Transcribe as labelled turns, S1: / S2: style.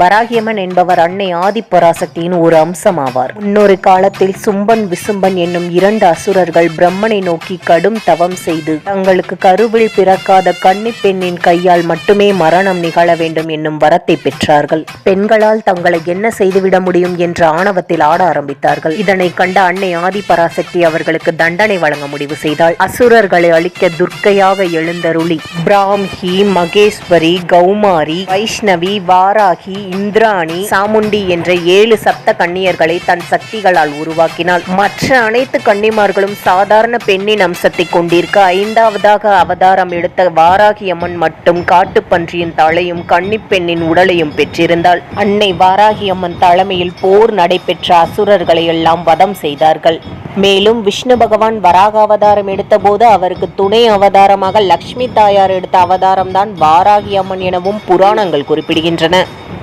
S1: வராகியம்மன் என்பவர் அன்னை ஆதிப்பராசக்தியின் ஒரு அம்சமாவார். இன்னொரு காலத்தில் சும்பன் விசும்பன் என்னும் இரண்டு அசுரர்கள் பிரம்மனை நோக்கி கடும் தவம் செய்து தங்களுக்கு கருவில் பிறக்காத கன்னி பெண்ணின் கையால் மட்டுமே மரணம் நிகழ வேண்டும் என்னும் வரத்தை பெற்றார்கள். பெண்களால் தங்களை என்ன செய்துவிட முடியும் என்ற ஆணவத்தில் ஆட ஆரம்பித்தார்கள். இதனை கண்ட அன்னை ஆதிபராசக்தி அவர்களுக்கு தண்டனை வழங்க முடிவு செய்தாள். அசுரர்களை அழிக்க துர்க்கையாக எழுந்தருளி பிராம்ஹி மகேஸ்வரி கௌமாரி வைஷ்ணவி வாராகி இந்திராணி சாமுண்டி என்ற ஏழு சப்த கன்னியர்களை தன் சக்திகளால் உருவாக்கினாள். மற்ற அனைத்து கன்னிமார்களும் சாதாரண பெண்ணின் அம்சத்தை கொண்டிருக்க ஐந்தாவதாக அவதாரம் எடுத்த வாராகியம்மன் மட்டும் காட்டுப்பன்றியின் தலையும் கன்னிப்பெண்ணின் உடலையும் பெற்றிருந்தாள். அன்னை வாராகி அம்மன் தலைமையில் போர் நடைபெற்ற அசுரர்களை எல்லாம் வதம் செய்தார்கள். மேலும் விஷ்ணு பகவான் வராக அவதாரம் எடுத்தபோது அவருக்கு துணை அவதாரமாக லக்ஷ்மி தாயார் எடுத்த அவதாரம்தான் வாராகி அம்மன் எனவும் புராணங்கள் குறிப்பிடுகின்றன.